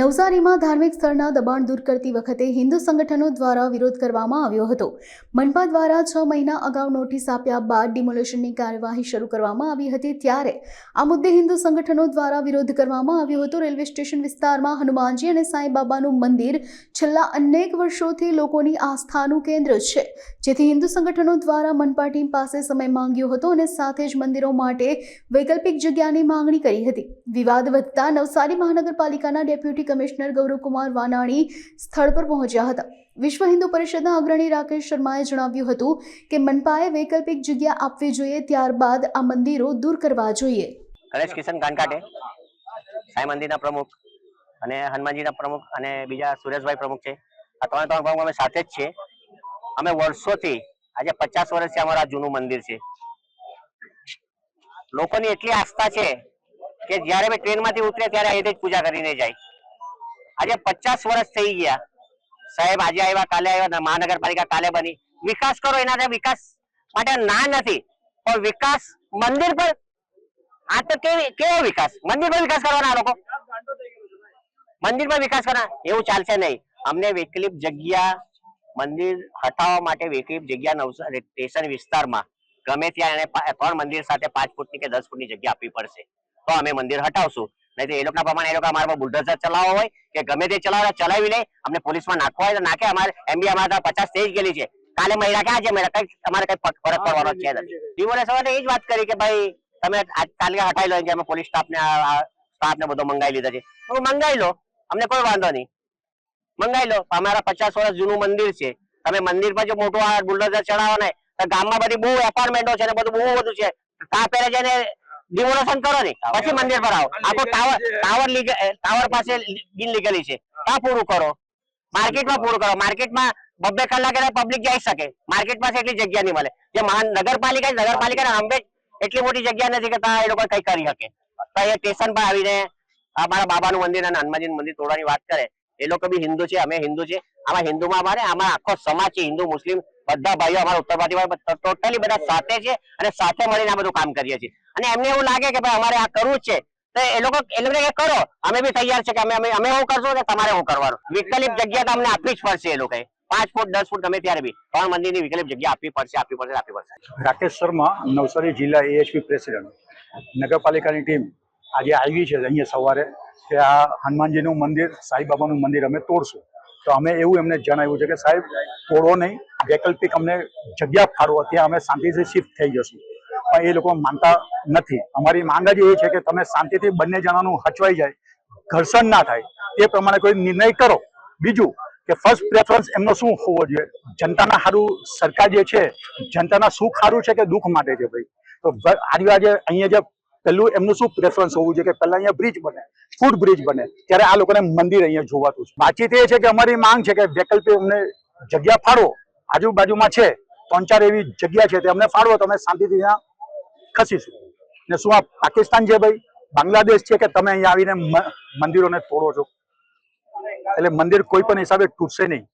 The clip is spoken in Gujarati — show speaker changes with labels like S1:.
S1: નવસારીમાં ધાર્મિક સ્થળના દબાણ દૂર કરતી વખતે હિન્દુ સંગઠનો દ્વારા વિરોધ કરવામાં આવ્યો હતો. મનપા દ્વારા છ મહિના અગાઉ નોટિસ આપ્યા બાદ ડિમોલેશનની કાર્યવાહી શરૂ કરવામાં આવી હતી ત્યારે આ મુદ્દે હિન્દુ સંગઠનો દ્વારા વિરોધ કરવામાં આવ્યો હતો. રેલવે સ્ટેશન વિસ્તારમાં હનુમાનજી અને સાંઈબાબાનું મંદિર છેલ્લા અનેક વર્ષોથી લોકોની આસ્થાનું કેન્દ્ર છે. જેથી હિન્દુ સંગઠનો દ્વારા મનપા ટીમ પાસે સમય માંગ્યો હતો અને સાથે જ મંદિરો માટે વૈકલ્પિક જગ્યાની માંગણી કરી હતી. વિવાદ વધતા નવસારી મહાનગરપાલિકાના ડેપ્યુટી કમિશનર ગૌરવકુમાર વાનાણી સ્થળ પર પહોંચ્યા હતા. વિશ્વ હિન્દુ પરિષદના અગ્રણી રાકેશ શર્માએ જણાવ્યું હતું કે મનપાએ વૈકલ્પિક જગ્યા આપવી જોઈએ, ત્યારબાદ આ મંદિરો દૂર કરવા જોઈએ.
S2: ગણેશ કિશન કાનકાટે, સાંઈ મંદિરના પ્રમુખ અને હનુમાનજીના પ્રમુખ અને બીજા સુરેશભાઈ પ્રમુખ છે. આ ત્રણે ત્રણ પ્રમુખ અમે સાથે જ છે અમે વર્ષોથી, આજે પચાસ વર્ષથી અમારા જૂનું મંદિર છે. લોકોની એટલી આસ્થા છે કે જ્યારે અમે ટ્રેનમાંથી ઉતરે ત્યારે અહીંથી જ પૂજા કરીને જાય. આજે પચાસ વર્ષ થઈ ગયા. સાહેબ, આજે આવ્યા, કાલે આવ્યા મહાનગરપાલિકા કાલે બની. વિકાસ કરો એના વિકાસ માટે ના નથી, પણ વિકાસ મંદિર પર આ તો કેવી, કેવો વિકાસ? મંદિર પર વિકાસ કરવાના લોકો. મંદિર પર વિકાસ કરવા એવું ચાલશે નહીં. અમને વિકલીપ જગ્યા, મંદિર હટાવવા માટે વિકલીપ જગ્યા નવસારી સ્ટેશન વિસ્તારમાં. ગમે ત્યાં એને ત્રણ મંદિર સાથે પાંચ ફૂટની કે દસ ફૂટની જગ્યા આપવી પડશે. તો અમે મંદિર હટાવશું. નહીં તો એ લોકોના પ્રમાણે એ લોકો અમારા પર બુલડોઝર ચલાવવા હોય કે ગમે તે ચલાવે ચલાવી લે. અમને પોલીસમાં નાખવા હોય તો નાખે. અમારે એમ બી અમારા પચાસ થઈ ગયેલી છે. કાલે મહિના કે આજે મહિના કઈ અમારે કઈ ફરક પડવાનો છે નથી. ડિવોર્સ સવારે એ જ વાત કરી કે ભાઈ તમે કાલે હટાવી લો કે અમે પોલીસ સ્ટાફને સ્ટાફને બધો મંગાવી લીધા છે. તો મંગાવી લો. અમને કોઈ વાંધો નહીં. મંગાવી લો. અમારા પચાસ વર્ષ જૂનું મંદિર છે. તમે મંદિર પર જો મોટું આ બુલડોઝર ચડાવો ને તો ગામમાં બધી બહુ એપાર્ટમેન્ટો છે ને બધું બહુ બધું છે. કા પહેરે છે જઈને ડિમોલેશન કરો ને પછી મંદિર પર આવો. આખો ટાવર ટાવર ટાવર પાસે બિન લીગલી છે. ત્યાં પૂરું કરો? માર્કેટમાં પૂરું કરો. માર્કેટમાં બબ્બે કલાકે પબ્લિક જઈ શકે. માર્કેટ પાસે એટલી જગ્યા નહીં મળે. જે મહાન નગરપાલિકા અંબે એટલી મોટી જગ્યા નથી કે ત્યાં એ લોકો કઈ કરી શકે. તો એ સ્ટેશન પર આવીને અમારા બાબાનું મંદિર અને હનુમાનજી મંદિર તોડવાની વાત કરે. એ લોકો બી હિન્દુ છે અમે હિન્દુ છે. આમાં હિન્દુમાં અમારે આમાં આખો સમાજ છે હિન્દુ મુસ્લિમ બધા ભાઈઓ અમારા ઉત્તર ભારતીય ટોટલી બધા સાથે છે અને સાથે મળીને આ બધું કામ કરીએ છીએ. અને એમને એવું લાગે કે ભાઈ અમારે આ કરવું છે. તો એ લોકો એ લોકો કે કરો, અમે બી તૈયાર છે કે અમે અમે એવું કરશું કે તમારે હું કરવાનું. વિકલ્પ જગ્યા તો અમને આપવી જ પડશે એ લોકોએ. પાંચ ફૂટ, દસ ફૂટ ગમે ત્યારે બી. ત્રણ મંદિરની વિકલ્પ જગ્યા આપવી પડશે આપવી પડશે આપવી પડશે.
S3: રાકેશ શર્મા, નવસારી જિલ્લા એએચપી પ્રેસિડેન્ટ નગરપાલિકાની ટીમ આજે આવી છે અહીંયા સવારે. કે આ હનુમાનજીનું મંદિર સાંઈબાબાનું મંદિર અમે તોડશું. તો અમે એવું એમને જણાવ્યું છે કે સાહેબ, તોડો નહીં. વૈકલ્પિક અમને જગ્યા ફાળવો ત્યાં અમે શાંતિથી શિફ્ટ થઈ જશું. પણ એ લોકો માનતા નથી. અમારી માંગ જ એ છે કે તમે શાંતિથી બંને જણાનું હચવાઈ જાય, ઘર્ષણ ના થાય. એ પ્રમાણે કોઈ નિર્ણય કરો. બીજું કે ફર્સ્ટ પ્રેફરન્સ એમનો શું હોવો જોઈએ? જનતાના સારું સરકાર જે છે, જનતાના સુખ સારું છે કે દુઃખ માટે છે ભાઈ? તો આજે અહીંયા જે પેલું એમનું શું પ્રેફરન્સ હોવું જોઈએ કે પહેલા અહીંયા બ્રિજ બને ફૂડ બ્રિજ બને. ત્યારે આ લોકોને મંદિર અહીંયા જોવાતું છે. વાતચીત એ છે કે અમારી માંગ છે કે વૈકલ્પિક અમને જગ્યા ફાળવો આજુબાજુમાં છે, ત્રણ ચાર એવી જગ્યા છે, તે અમને ફાળવો તમે શાંતિથી ત્યાં ખસીશું ને શું આ પાકિસ્તાન છે ભાઈ? બાંગ્લાદેશ છે કે તમે અહીંયા આવીને મંદિરોને તોડો છો? એટલે મંદિર કોઈ પણ હિસાબે તૂટશે નહીં.